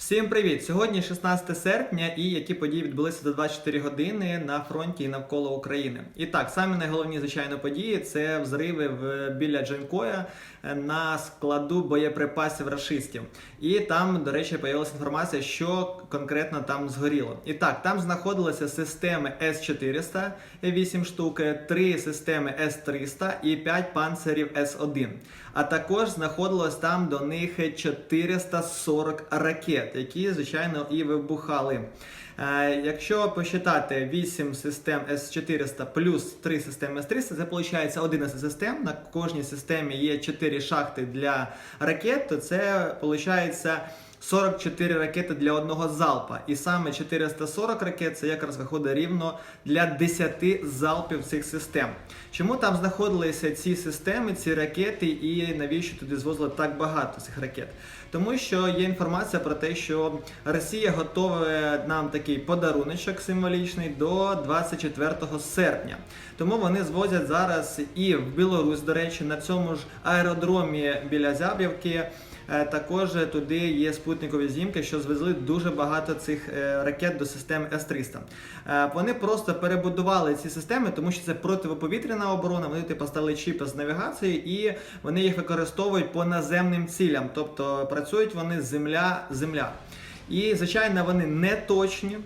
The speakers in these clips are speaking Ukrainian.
Всім привіт! Сьогодні 16 серпня і які події відбулися за 24 години на фронті і навколо України. І так, самі найголовні звичайно події це взриви в біля Джанкоя е, на складу боєприпасів рашистів. І там, до речі, появилася інформація, що конкретно там згоріло. І так, там знаходилися системи С-400, 8 штук, 3 системи С-300 і 5 панцирів С-1. А також знаходилось там до них 440 ракет, які, звичайно, і вибухали. Е, Якщо посчитати 8 систем С400 плюс 3 системи С300, це виходить 11 систем. На кожній системі є 4 шахти для ракет, то це виходить 44 ракети для одного залпа. І саме 440 ракет це якраз виходить рівно для 10 залпів цих систем. Чому там знаходилися ці системи, ці ракети, і навіщо туди звозили так багато цих ракет? Тому що є інформація про те, що Росія готує нам такий подаруночок символічний до 24 серпня. Тому вони звозять зараз і в Білорусь, до речі, на цьому ж аеродромі біля Зябрівки. Е, Також туди є спутникові знімки, що звезли дуже багато цих е, ракет до системи С-300. Е, Вони просто перебудували ці системи, тому що це протиповітряна оборона. Вони типу поставили чіпи з навігації і вони їх використовують по наземним цілям. Тобто працюють вони земля-земля. І, звичайно, вони не точні.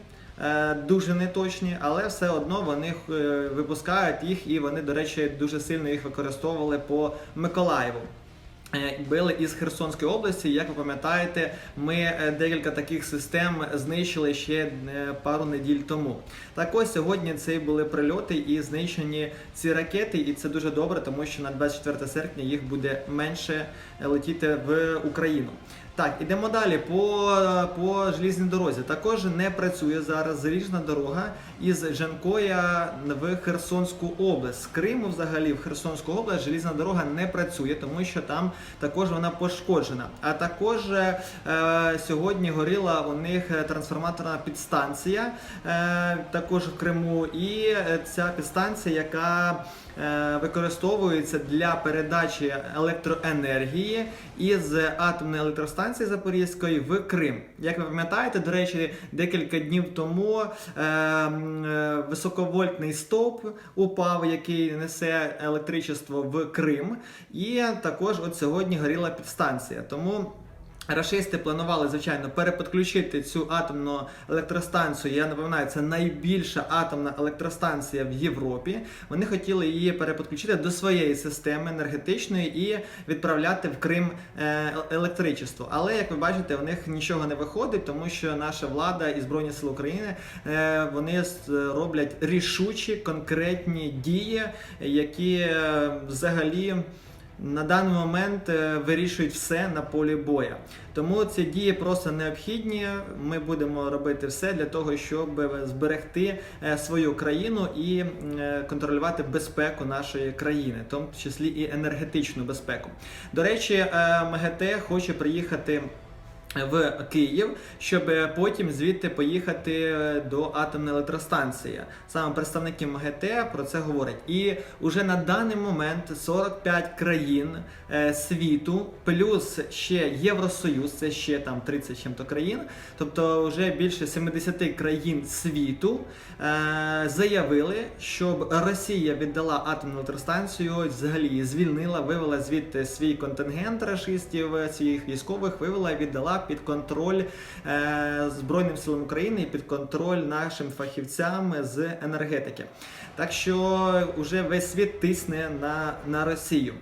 Дуже неточні, але все одно вони випускають їх, і вони, до речі, дуже сильно їх використовували по Миколаєву. Е, Били із Херсонської області. Як ви пам'ятаєте, ми е, декілька таких систем знищили ще е, пару неділь тому. Так ось сьогодні це були прильоти і знищені ці ракети, і це дуже добре, тому що на 24 серпня їх буде менше летіти в Україну. Так, ідемо далі по, по желізній дорозі. Також не працює зараз заліжна дорога із Жанкоя в Херсонську область. З Криму, взагалі, в Херсонську область желізна дорога не працює, тому що там також вона пошкоджена. А також е, сьогодні горіла у них трансформаторна підстанція, е, також в Криму, і е, ця підстанція, яка е, використовується для передачі електроенергії із атомної електростанції Запорізької в Крим. Як ви пам'ятаєте, до речі, декілька днів тому е, е, високовольтний стовп упав, який несе електричество в Крим. І також от сьогодні горіла підстанція. Тому. Рашисти планували, звичайно, переподключити цю атомну електростанцію. Я напоминаю, це найбільша атомна електростанція в Європі. Вони хотіли її переподключити до своєї системи енергетичної і відправляти в Крим е, електричество. Але як ви бачите, у них нічого не виходить, тому що наша влада і Збройні Сили України е, вони роблять рішучі конкретні дії, які е, взагалі на даний момент е, вирішують все на полі боя. Тому ці дії просто необхідні. Ми будемо робити все для того, щоб зберегти е, свою країну і е, контролювати безпеку нашої країни, в тому числі і енергетичну безпеку. До речі, МГТ хоче приїхати. В Київ, щоб потім звідти поїхати до атомної електростанції. Саме представники МГТ про це говорять. І уже на даний момент 45 країн е, світу, плюс ще Євросоюз, це ще там 30 чим-то країн, тобто вже більше 70 країн світу е, заявили, щоб Росія віддала атомну електростанцію, взагалі звільнила, вивела звідти свій контингент рашистів, е, своїх військових, вивела і віддала під контроль е, Збройним силам України і під контроль нашим фахівцям з енергетики. Так що вже весь світ тисне на, на Росію.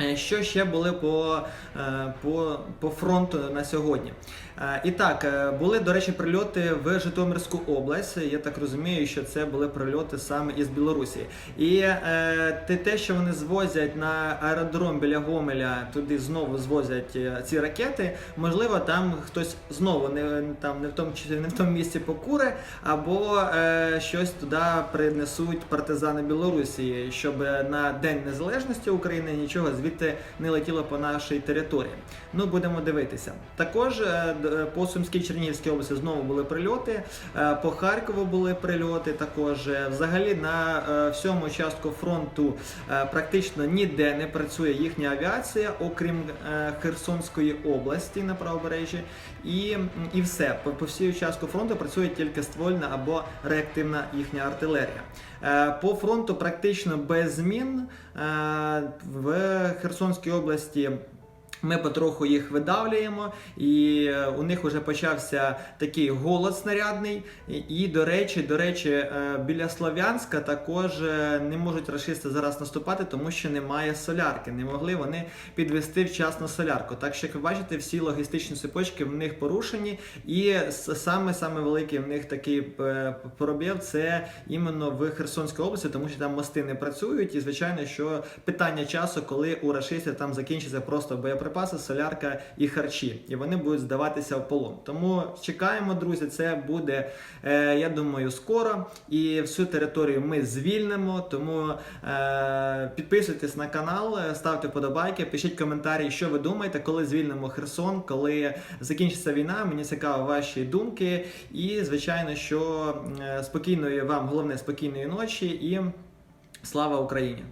Е, Що ще були по, е, по, по фронту на сьогодні? Е, І так, були, до речі, прильоти в Житомирську область. Я так розумію, що це були прильоти саме із Білорусі. І те, що вони звозять на аеродром біля Гомеля, туди знову звозять ці ракети. Можливо, там хтось знову не там не в тому не в тому місці покуре, або е, щось туди принесуть партизани Білорусі, щоб на День Незалежності України нічого звідти не летіло по нашій території. Ну будемо дивитися. Також е, по Сумській Чернігівській області знову були прильоти. е, По Харкову були прильоти. Також Е, взагалі на е, всьому частку фронту е, практично ніде не працює їхня авіація, окрім е, Херсонської області на правобережжі. і, і все. По, по всій участку фронту працює тільки ствольна або реактивна їхня артилерія. Е, По фронту практично без змін Е, в Херсонській області. Ми потроху їх видавлюємо, і е, у них вже почався такий голод снарядний. І, до речі, до речі, е, біля Слов'янська також е, не можуть рашисти зараз наступати, тому що немає солярки. Не могли вони підвести вчасно солярку. Так що, як ви бачите, всі логістичні цепочки в них порушені, і саме саме великий в них такий пробіл це іменно в Херсонській області, тому що там мости не працюють. І звичайно, що питання часу, коли у рашистів там закінчиться просто боєприпаси, солярка і харчі, і вони будуть здаватися в полон. Тому чекаємо, друзі. Це буде, е, я думаю, скоро. І всю територію ми звільнимо. Тому е, підписуйтесь на канал, е, ставте вподобайки, пишіть коментарі, що ви думаєте, коли звільнимо Херсон, коли закінчиться війна. Мені цікаво ваші думки. І звичайно, що е, спокійної вам, головне спокійної ночі і слава Україні!